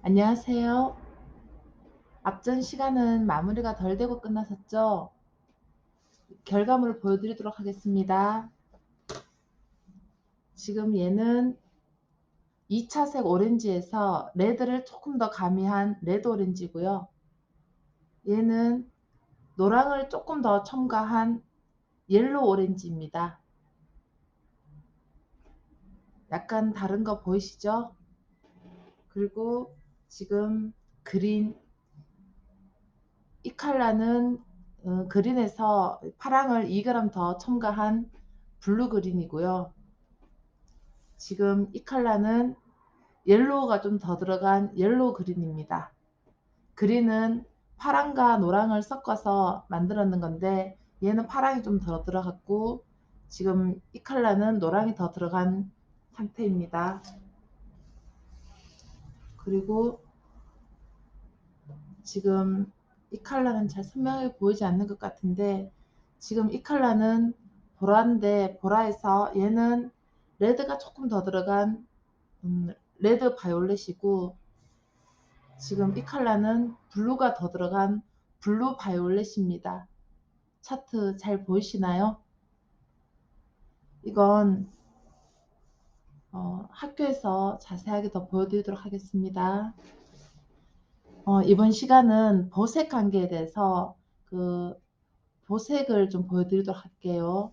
안녕하세요. 앞전 시간은 마무리가 덜 되고 끝났었죠? 결과물을 보여드리도록 하겠습니다. 지금 얘는 2차색 오렌지에서 레드를 조금 더 가미한 레드 오렌지고요. 얘는 노랑을 조금 더 첨가한 옐로우 오렌지입니다. 약간 다른 거 보이시죠? 그리고 지금 그린 이 컬러는 어, 그린에서 파랑을 2g 더 첨가한 블루 그린이고요. 지금 이 컬러는 옐로우가 좀 더 들어간 옐로우 그린입니다. 그린은 파랑과 노랑을 섞어서 만들었는 건데 얘는 파랑이 좀 더 들어갔고 지금 이 컬러는 노랑이 더 들어간 상태입니다. 그리고 지금 이 컬러는 잘 선명하게 보이지 않는 것 같은데 지금 이 컬러는 보라인데 보라에서 얘는 레드가 조금 더 들어간 음, 레드 바이올렛이고 지금 이 컬러는 블루가 더 들어간 블루 바이올렛입니다. 차트 잘 보이시나요? 이건 어, 학교에서 자세하게 더 보여드리도록 하겠습니다. 어, 이번 시간은 보색 관계에 대해서 그 보색을 좀 보여드리도록 할게요.